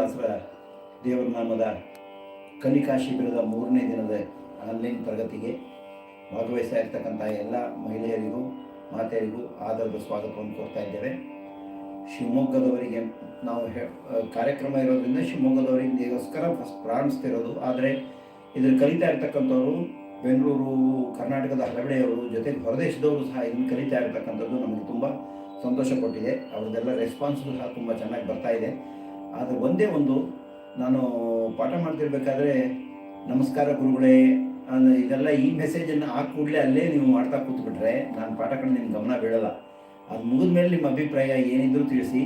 ದಾಸರ ದೇವರ ನಾಮದ ಕಲಿಕಾ ಶಿಬಿರದ ಮೂರನೇ ದಿನದ ಆನ್ಲೈನ್ ತರಗತಿಗೆ ಭಾಗವಹಿಸ್ತಾ ಇರ್ತಕ್ಕಂಥ ಎಲ್ಲ ಮಹಿಳೆಯರಿಗೂ, ಮಾತೆಯರಿಗೂ ಆದರದ ಸ್ವಾಗತವನ್ನು ಕೊಡ್ತಾ ಇದ್ದೇವೆ. ಶಿವಮೊಗ್ಗದವರಿಗೆ ನಾವು ಕಾರ್ಯಕ್ರಮ ಇರೋದ್ರಿಂದ ಶಿವಮೊಗ್ಗದವರಿಗೋಸ್ಕರ ಫಸ್ಟ್ ಪ್ರಾರಂಭಿಸ್ತಿರೋದು ಆದರೆ ಇದನ್ನು ಕಲಿತಾ ಇರ್ತಕ್ಕಂಥವರು ಬೆಂಗಳೂರು, ಕರ್ನಾಟಕದ ಹಲವೆಡೆಯವರು ಜೊತೆಗೆ ಹೊರದೇಶದವರು ಸಹ ಇದನ್ನು ಕಲಿತಾ ಇರ್ತಕ್ಕಂಥದ್ದು ನಮಗೆ ತುಂಬ ಸಂತೋಷ ಕೊಟ್ಟಿದೆ. ಅವ್ರದ್ದೆಲ್ಲ ರೆಸ್ಪಾನ್ಸ್ ಸಹ ತುಂಬ ಚೆನ್ನಾಗಿ ಬರ್ತಾ ಇದೆ. ಆದರೆ ಒಂದೇ ಒಂದು, ನಾನು ಪಾಠ ಮಾಡ್ತಿರ್ಬೇಕಾದ್ರೆ, ನಮಸ್ಕಾರ ಗುರುಗಳೇ ಇದೆಲ್ಲ ಈ ಮೆಸೇಜನ್ನು ಹಾಕಿ ಕೂಡಲೇ ಅಲ್ಲೇ ನೀವು ಮಾಡ್ತಾ ಕೂತ್ಬಿಟ್ರೆ, ನಾನು ಪಾಠ ಕಡೆ ನಿಮ್ಮ ಗಮನ ಬೀಳಲ್ಲ. ಅದು ಮುಗಿದ ಮೇಲೆ ನಿಮ್ಮ ಅಭಿಪ್ರಾಯ ಏನಿದ್ರು ತಿಳಿಸಿ.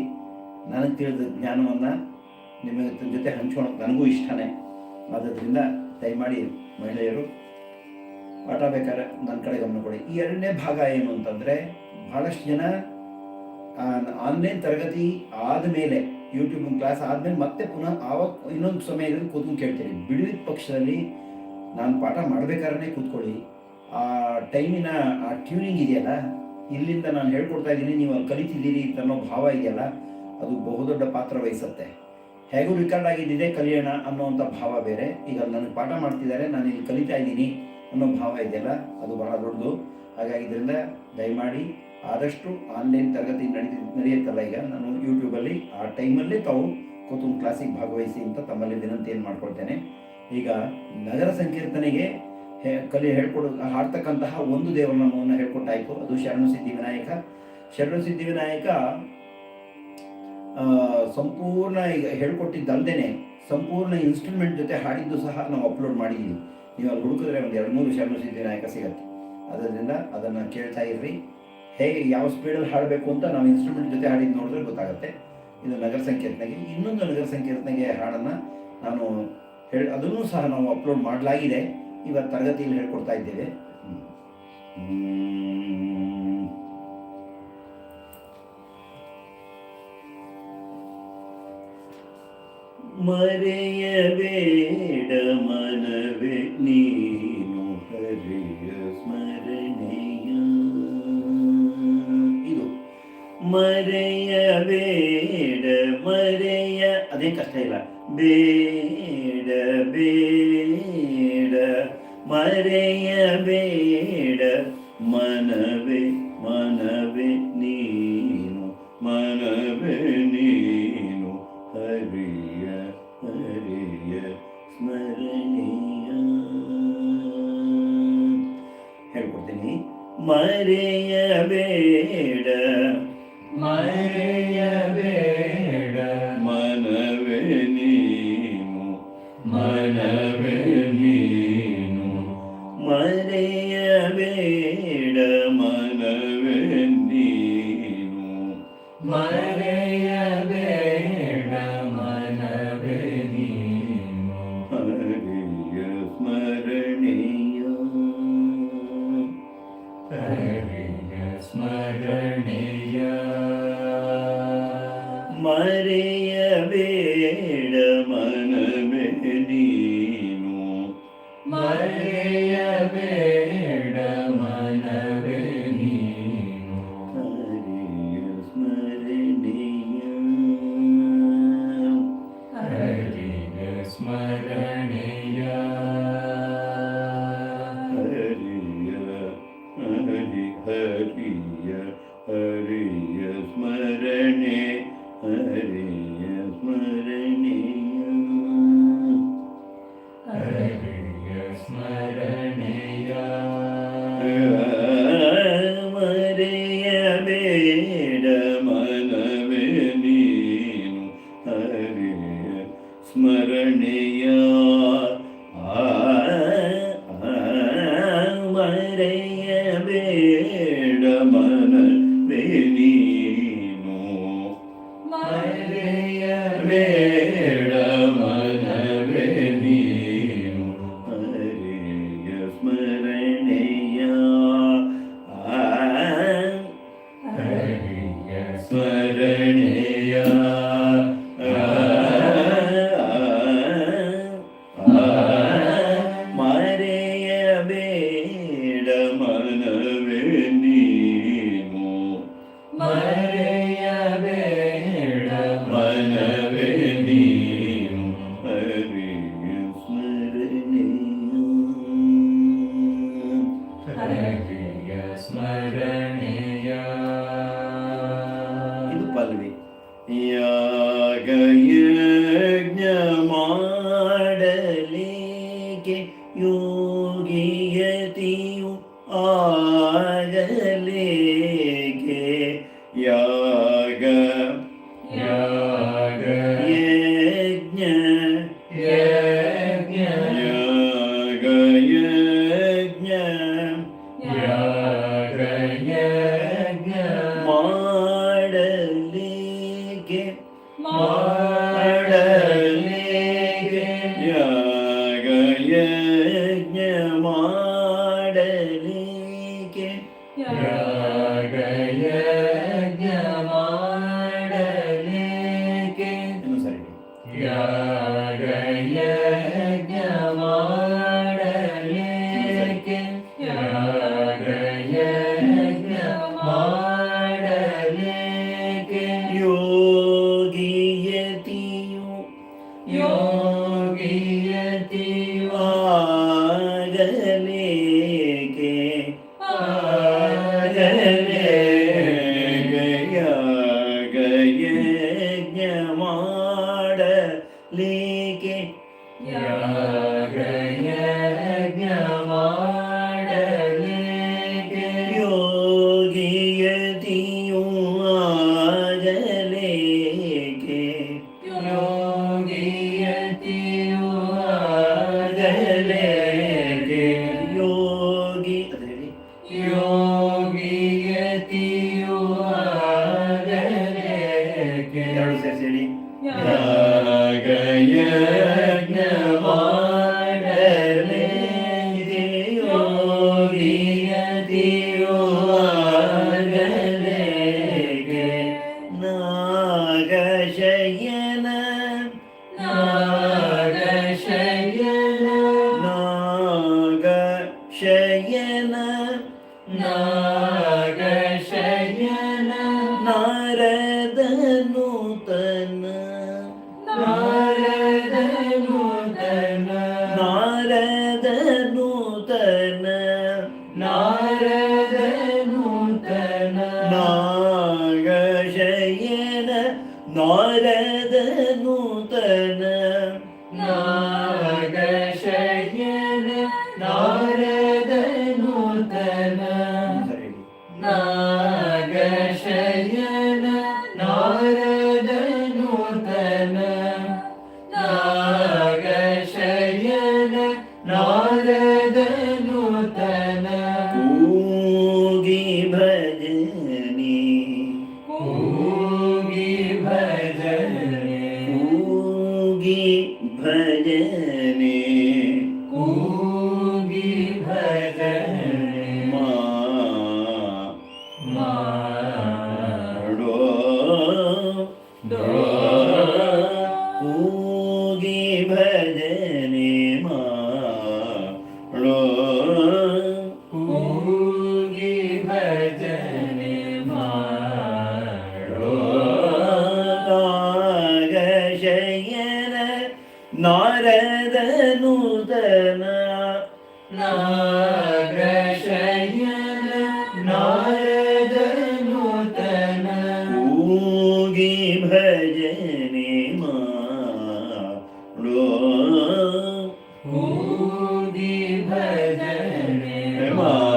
ನನಗೆ ತಿಳಿದ ಜ್ಞಾನವನ್ನು ನಿಮ್ಮ ಜೊತೆ ಹಂಚ್ಕೊಳಕ್ಕೆ ನನಗೂ ಇಷ್ಟನೇ. ಆದ್ದರಿಂದ ದಯಮಾಡಿ ಮಹಿಳೆಯರು, ಪಾಠ ಬೇಕಾದ್ರೆ ನನ್ನ ಕಡೆ ಗಮನ ಕೊಡಿ. ಈ ಎರಡನೇ ಭಾಗ ಏನು ಅಂತಂದರೆ ಭಾಳಷ್ಟು ಜನ ಆನ್ಲೈನ್ ತರಗತಿ ಆದಮೇಲೆ ಯೂಟ್ಯೂಬ್ ಕ್ಲಾಸ್ ಆದಮೇಲೆ ಮತ್ತೆ ಪುನಃ ಆವಾಗ ಇನ್ನೊಂದು ಸಮಯ ಇರೋದು ಕೂತ್ಕೊಂಡು ಕೇಳ್ತೀನಿ. ಬಿಡಿದ ಪಕ್ಷದಲ್ಲಿ ನಾನು ಪಾಠ ಮಾಡಬೇಕಾದ್ರೆ ಕೂತ್ಕೊಳ್ಳಿ. ಆ ಟೈಮಿನ ಆ ಟ್ಯೂನಿಂಗ್ ಇದೆಯಲ್ಲ, ಇಲ್ಲಿಂದ ನಾನು ಹೇಳ್ಕೊಡ್ತಾ ಇದ್ದೀನಿ, ನೀವು ಅಲ್ಲಿ ಕಲಿತಿದ್ದೀರಿ ಅಂತ ಅನ್ನೋ ಭಾವ ಇದೆಯಲ್ಲ, ಅದು ಬಹುದೊಡ್ಡ ಪಾತ್ರ ವಹಿಸುತ್ತೆ. ಹೇಗೂ ರೆಕಾರ್ಡ್ ಆಗಿದ್ದಿದೆ ಕಲಿಯೋಣ ಅನ್ನೋವಂಥ ಭಾವ ಬೇರೆ. ಈಗ ನನಗೆ ಪಾಠ ಮಾಡ್ತಿದ್ದಾರೆ, ನಾನು ಇಲ್ಲಿ ಕಲಿತಾ ಇದ್ದೀನಿ ಅನ್ನೋ ಭಾವ ಇದೆಯಲ್ಲ, ಅದು ಬಹಳ ದೊಡ್ಡದು. ಹಾಗಾಗಿ ಇದರಿಂದ ದಯಮಾಡಿ ಆದಷ್ಟು ಆನ್ಲೈನ್ ತರಗತಿ ನಡೀತಿ, ನಡೆಯುತ್ತಲ್ಲ ಈಗ. ನಾನು ಯೂಟ್ಯೂಬಲ್ಲಿ ಆ ಟೈಮಲ್ಲೇ ತಾವು ಕೂತು ಕ್ಲಾಸಿಗೆ ಭಾಗವಹಿಸಿ ಅಂತ ತಮ್ಮಲ್ಲಿ ವಿನಂತಿಯನ್ನು ಮಾಡ್ಕೊಳ್ತೇನೆ. ಈಗ ನಗರ ಸಂಕೀರ್ತನೆಗೆ ಕಲಿ ಹೇಳ್ಕೊಡು, ಹಾಡ್ತಕ್ಕಂತಹ ಒಂದು ದೇವರ ನಾಮವನ್ನು ಹೇಳ್ಕೊಟ್ಟಾಯ್ತು. ಅದು ಶರಣು ಸಿದ್ಧಿ ವಿನಾಯಕ. ಶರಣು ಸಿದ್ಧಿ ವಿನಾಯಕ ಸಂಪೂರ್ಣ ಈಗ ಹೇಳ್ಕೊಟ್ಟಿದ್ದಲ್ದೇನೆ ಸಂಪೂರ್ಣ ಇನ್ಸ್ಟ್ರೂಮೆಂಟ್ ಜೊತೆ ಹಾಡಿದ್ದು ಸಹ ನಾವು ಅಪ್ಲೋಡ್ ಮಾಡಿದ್ದೀವಿ ನೀವು ಅಲ್ಲಿ ಹುಡುಕಿದ್ರೆ ಒಂದು ಎರಡು ಮೂರು ಶರಣು ಸಿದ್ಧಿ ವಿನಾಯಕ ಸಿಗತ್ತೆ. ಅದರಿಂದ ಅದನ್ನು ಕೇಳ್ತಾ ಇರ್ರಿ. ಹೇಗೆ ಯಾವ ಸ್ಪೀಡಲ್ಲಿ ಹಾಡಬೇಕು ಅಂತ ನಾವು ಇನ್ಸ್ಟ್ರೂಮೆಂಟ್ ಜೊತೆ ಹಾಡಿದ್ದು ನೋಡಿದ್ರೆ ಗೊತ್ತಾಗುತ್ತೆ. ಇದು ನಗರ ಸಂಕೀರ್ತನೆಗೆ ಇನ್ನೊಂದು ನಗರ ಸಂಕೀರ್ತನೆಗೆ ಹಾಡನ್ನು ನಾನು ಹೇಳಿ, ಅದನ್ನು ಸಹ ನಾವು ಅಪ್ಲೋಡ್ ಮಾಡಲಾಗಿದೆ. ಇವತ್ತು ತರಗತಿಯಲ್ಲಿ ಹೇಳ್ಕೊಡ್ತಾ ಇದ್ದೇವೆ. ಮರೆಯಬೇಡ ಮನವೇ ನೀನು ಮರೆಯಬೇಡ ಮರೆಯ ಅದೇ ಕಷ್ಟ ಇಲ್ಲ ಬೇಡ ಬೇಡ ಮರೆಯಬೇಡ ಮನವೇ ಮನವೇ ನೀನು ಮನವೇ ನೀನು ಹರಿಯ ಹರಿಯ ಸ್ಮರಣೆಯ ಹೇಳ್ಕೊಡ್ತೀನಿ ಮರೆಯಬೇಡ ಮರೆಯಬೇಡ Yeah. Amen. ಭಜನೆ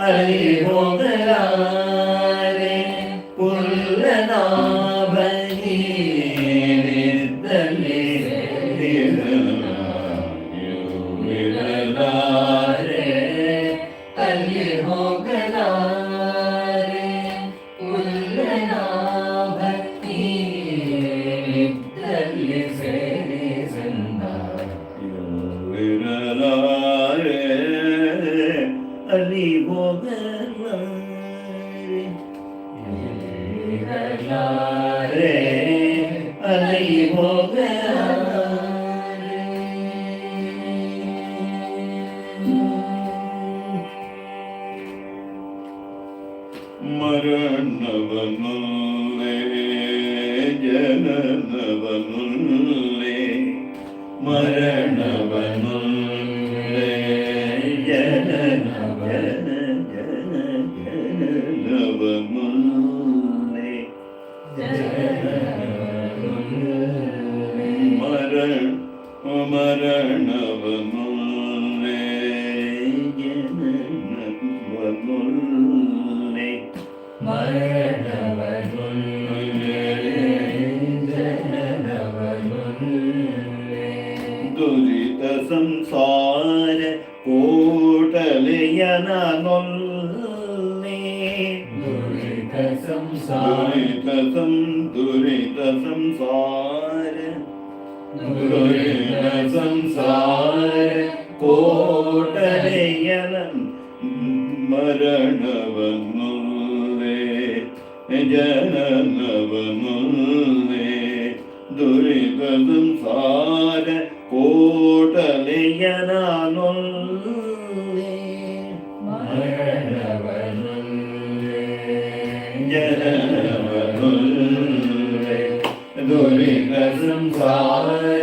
Hare Hare ശരണവനുള്ളേ ജനനവനുള്ളേ മരണവനുള്ളേ. ഓടലയനം മരണവന്നുള്ളേ ജനനവന്നുള്ളേ ദുരിതം സാര കോടലയനാനുള്ളേ മരണവന്നുള്ളേ ജനനവന്നുള്ളേ ദുരിതം സാര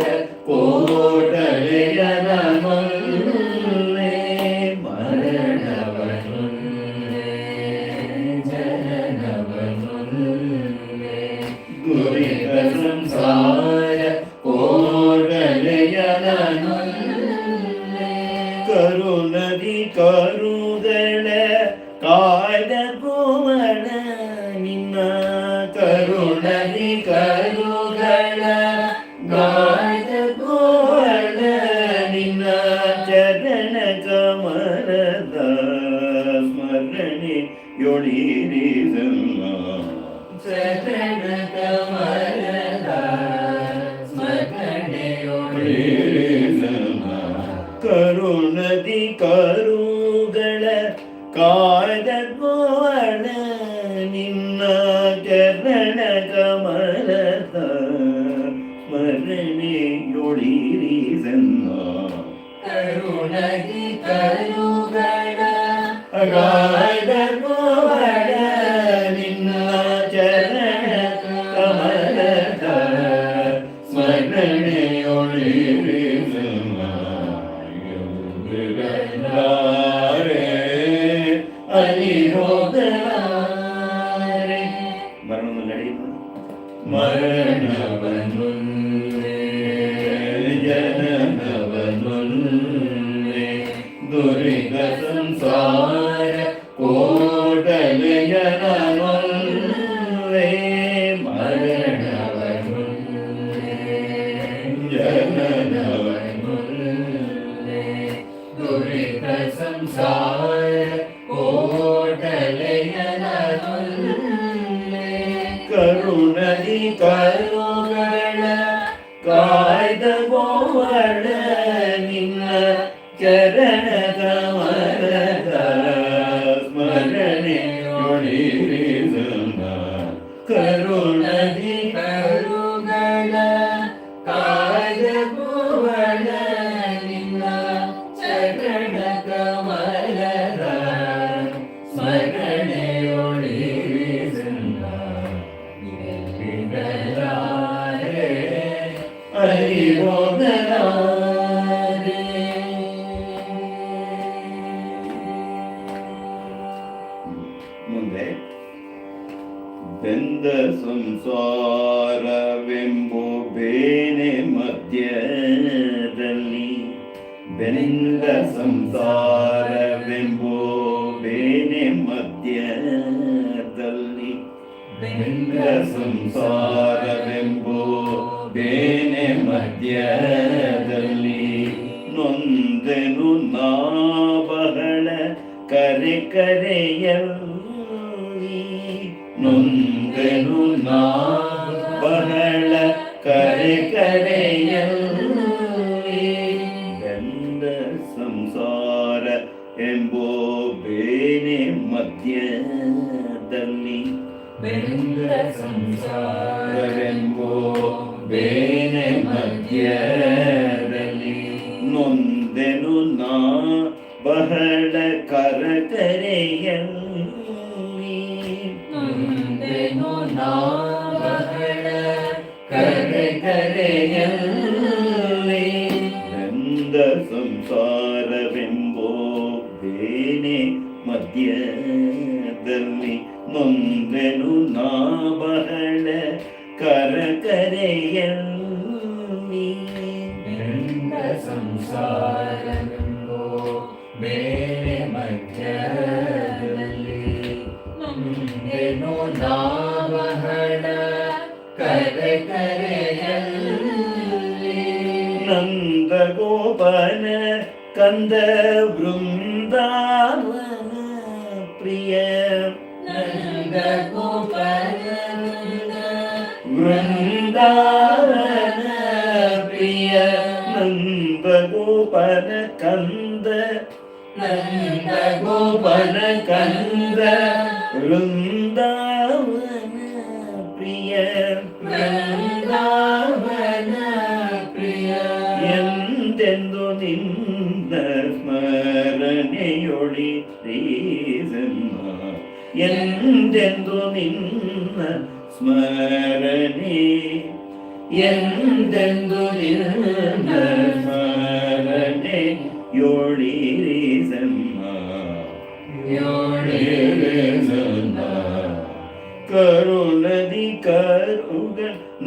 മരണം കഴിയുന്നു And.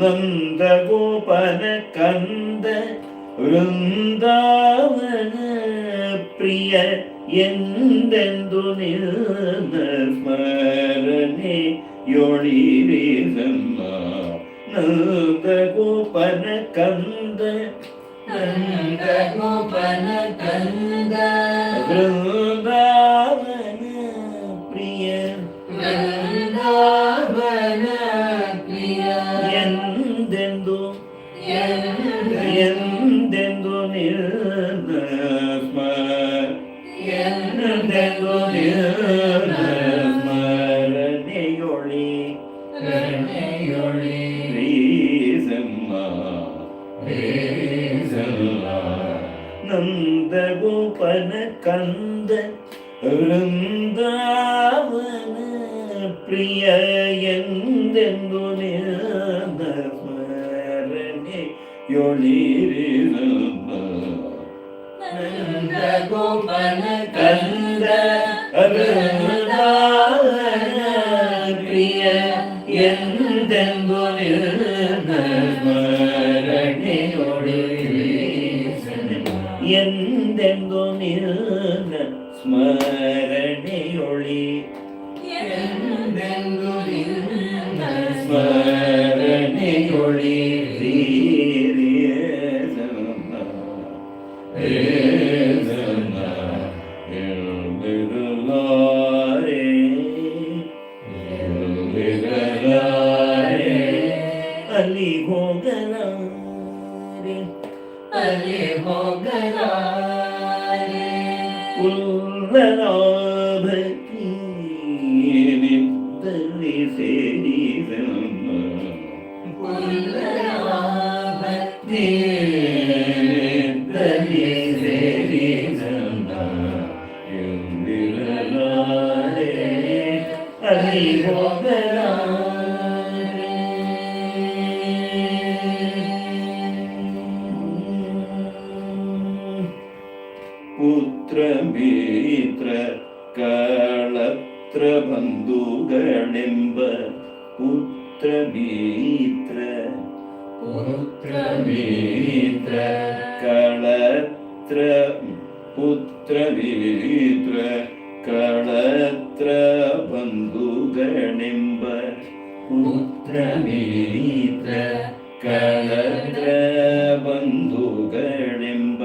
Nanda ഗോപന കന്ദ Vrindavana Priya എന്തെന്തു നിൽസ്മരണേ യോളി Nanda ഗോപന കന്ദ നന്ദഗോപന കന്ദ Vrindavana Priya എന്തെന്തോ നന്ദഗോപന കന്ദ Vrinda Man. പുത്രമീത്ര Kalathra പുത്രമീത്ര Kalathra ബന്ധുഗണിമ്പ പുത്രമീത്ര Kalathra ബന്ധുഗണിമ്പ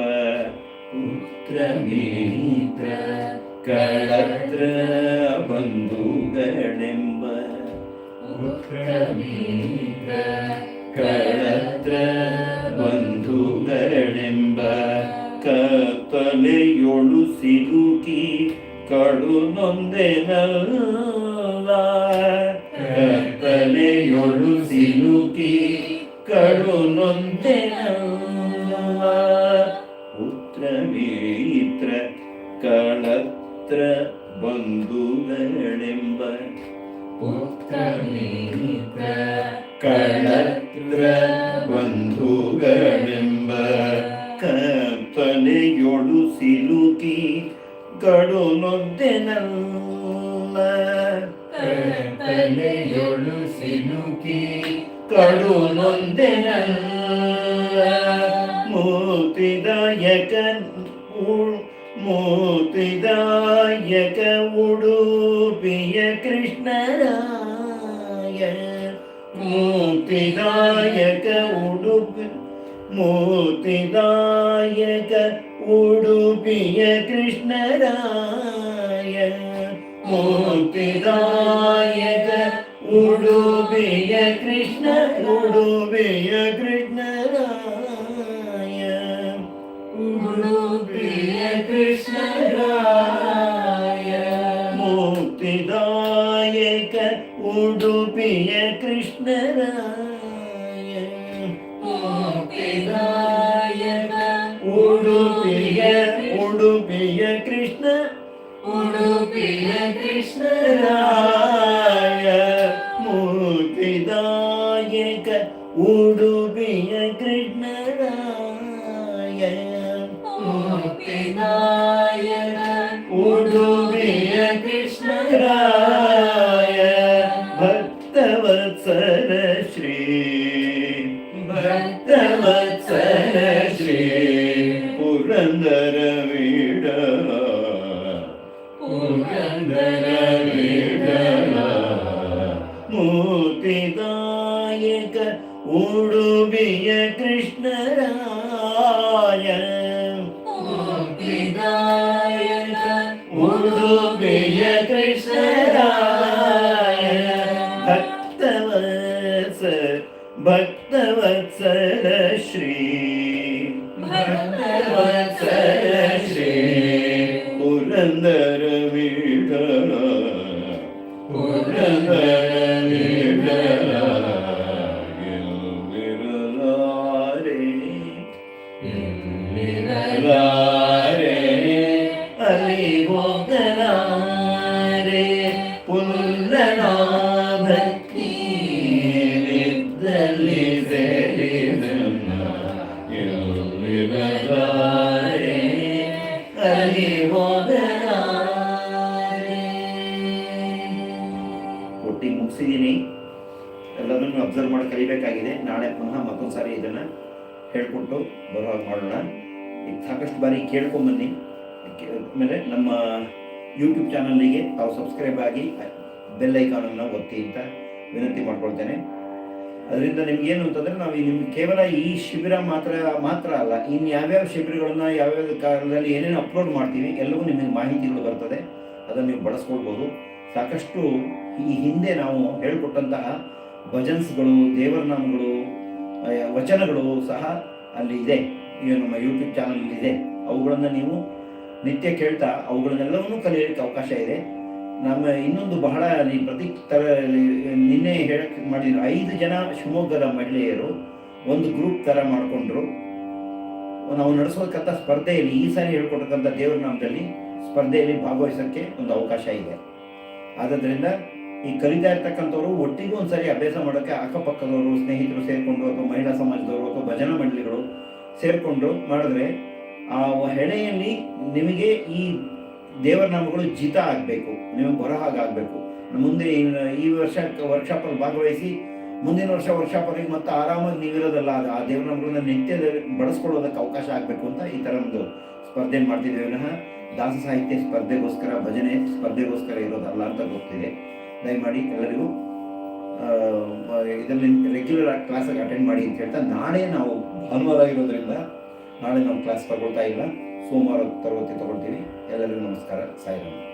പുത്രമീത്ര Kalathra ബന്ധുഗണിമ്പ പുത്രമീ ಕಡು ನೊಂದೆನಲ್ಲ ಕತ್ತಲೆಯೊಳು ಸಿಲುಕಿ ಕಡು ನೊಂದೆನಲ್ಲ ಪುತ್ರ ಮಿತ್ರ ಕಳತ್ರ ಬಂಧುಗಳೆಂಬ ಪುತ್ರ ಮಿತ್ರ ಕಳತ್ರ ಬಂಧುಗಳೆಂಬ ಕತ್ತಲೆಯೊಳು ಸಿಲುಕಿ ಕಡು ನೊದ್ದೆನಲ್ಲ கருளுந்தெனன் மூத்திதாயகன் மூத்திதாயக உடுபிய கிருஷ்ணராய மூத்திதாயக உடுபி மூத்திதா പ്രിയ കൃഷ്ണരായ മുക്തിദായക ഉടുപിയ കൃഷ്ണരായ ಮೂರ್ತಿದಾಯಕ ಉಡುಬಿಯ ಕೃಷ್ಣರಾಯ ಮುಕ್ತಿದಾಯಕ ಉಡುಪಿಯ ಕೃಷ್ಣರಾಯ ಭಕ್ತವತ್ಸ ಭಕ್ತವತ್ಸಲ ಮುಗಿಸಿದ್ದೀನಿ ಎಲ್ಲದನ್ನು ಅಬ್ಸರ್ವ್ ಮಾಡಿ ಕಲಿಬೇಕಾಗಿದೆ. ನಾಳೆ ಪುನಃ ಮತ್ತೊಂದು ಸಾರಿ ಇದನ್ನು ಹೇಳ್ಕೊಟ್ಟು ಬರೋ ಹಾಗೆ ಮಾಡೋಣ. ಈಗ ಸಾಕಷ್ಟು ಬಾರಿ ಕೇಳ್ಕೊಂಬನ್ನಿ ಆಮೇಲೆ ನಮ್ಮ ಯೂಟ್ಯೂಬ್ ಚಾನಲ್ಗೆ ತಾವು ಸಬ್ಸ್ಕ್ರೈಬ್ ಆಗಿ ಬೆಲ್ ಐಕಾನನ್ನು ಒತ್ತಿ ಅಂತ ವಿನಂತಿ ಮಾಡ್ಕೊಳ್ತೇನೆ. ಅದರಿಂದ ನಿಮ್ಗೇನು ಅಂತಂದರೆ ನಾವು ನಿಮ್ಗೆ ಕೇವಲ ಈ ಶಿಬಿರ ಮಾತ್ರ ಮಾತ್ರ ಅಲ್ಲ ಇನ್ನು ಯಾವ್ಯಾವ ಶಿಬಿರಗಳನ್ನ ಯಾವ್ಯಾವ ಕಾಲದಲ್ಲಿ ಏನೇನು ಅಪ್ಲೋಡ್ ಮಾಡ್ತೀವಿ, ಎಲ್ಲವೂ ನಿಮಗೆ ಮಾಹಿತಿಗಳು ಬರ್ತದೆ. ಅದನ್ನು ನೀವು ಬಳಸ್ಕೊಳ್ಬೋದು. ಸಾಕಷ್ಟು ಈ ಹಿಂದೆ ನಾವು ಹೇಳಿಕೊಟ್ಟಂತಹ ಭಜನ್ಸ್ಗಳು, ದೇವರ ನಾಮಗಳು ವಚನಗಳು ಸಹ ಅಲ್ಲಿ ಇದೆ. ಈಗ ನಮ್ಮ ಯೂಟ್ಯೂಬ್ ಚಾನಲ್ ಇದೆ ಅವುಗಳನ್ನು ನೀವು ನಿತ್ಯ ಕೇಳ್ತಾ ಅವುಗಳನ್ನೆಲ್ಲವನ್ನೂ ಕಲಿಯೋಕ್ಕೆ ಅವಕಾಶ ಇದೆ. ನಮ್ಮ ಇನ್ನೊಂದು ಬಹಳ ಪ್ರತಿ ತರ ನಿನ್ನೆ ಹೇಳಕ್ಕೆ ಮಾಡಿದ್ರು, ಐದು ಜನ ಶಿವಮೊಗ್ಗದ ಮಹಿಳೆಯರು ಒಂದು ಗ್ರೂಪ್ ಥರ ಮಾಡಿಕೊಂಡ್ರು. ನಾವು ನಡೆಸೋದಕ್ಕಂಥ ಸ್ಪರ್ಧೆಯಲ್ಲಿ ಈ ಸಾರಿ ಹೇಳ್ಕೊಟ್ಟಕ್ಕಂಥ ದೇವರ ನಾಮದಲ್ಲಿ ಸ್ಪರ್ಧೆಯಲ್ಲಿ ಭಾಗವಹಿಸೋಕ್ಕೆ ಒಂದು ಅವಕಾಶ ಇದೆ. ಆದ್ದರಿಂದ ಈ ಕಲಿತಾ ಇರ್ತಕ್ಕಂಥವ್ರು ಒಟ್ಟಿಗೂ ಒಂದ್ಸರಿ ಅಭ್ಯಾಸ ಮಾಡೋಕ್ಕೆ ಅಕ್ಕಪಕ್ಕದವರು, ಸ್ನೇಹಿತರು ಸೇರಿಕೊಂಡು ಅಥವಾ ಮಹಿಳಾ ಸಮಾಜದವರು ಅಥವಾ ಭಜನಾ ಮಂಡಳಿಗಳು ಸೇರಿಕೊಂಡು ಮಾಡಿದ್ರೆ ಆ ಹೆಣೆಯಲ್ಲಿ ನಿಮಗೆ ಈ ದೇವರ ನಾಮಗಳು ಜಿತ ಆಗಬೇಕು, ನಿಮಗೆ ಬರೋ ಹಾಗಾಗಬೇಕು ಮುಂದೆ ಈ- ವರ್ಷ ವರ್ಕ್ಶಾಪಲ್ಲಿ ಭಾಗವಹಿಸಿ, ಮುಂದಿನ ವರ್ಷ ವರ್ಕ್ಶಾಪಲ್ಲಿ ಮತ್ತೆ ಆರಾಮಾಗಿ ನೀವಿರೋದಲ್ಲ ಅದು ಆ ದೇವರ ನಾಮಗಳನ್ನ ನಿತ್ಯ ಬಳಸ್ಕೊಳ್ಳೋದಕ್ಕೆ ಅವಕಾಶ ಆಗಬೇಕು ಅಂತ ಈ ಥರ ಒಂದು ಸ್ಪರ್ಧೆ ಮಾಡ್ತಿದ್ದೇವೆ. ದಾಸ ಸಾಹಿತ್ಯ ಸ್ಪರ್ಧೆಗೋಸ್ಕರ, ಭಜನೆ ಸ್ಪರ್ಧೆಗೋಸ್ಕರ ಇರೋದಲ್ಲ ಅಂತ ಗೊತ್ತಿದೆ. ದಯಮಾಡಿ ಎಲ್ಲರಿಗೂ ಇದರಲ್ಲಿ ರೆಗ್ಯುಲರ್ ಕ್ಲಾಸಾಗಿ ಅಟೆಂಡ್ ಮಾಡಿ ಅಂತ ಹೇಳ್ತಾ ನಾಳೆ ನಾವು ಭಾನುವಾರ ಆಗಿರೋದ್ರಿಂದ ನಾಳೆ ನಾವು ಕ್ಲಾಸ್ ತಗೊಳ್ತಾ ಇಲ್ಲ. ಸೋಮವಾರ ತರಗತಿ ತಗೊಳ್ತೀವಿ ಎಲ್ಲರಿಗೂ ನಮಸ್ಕಾರ. ಸಾಯಿರಾಮ್.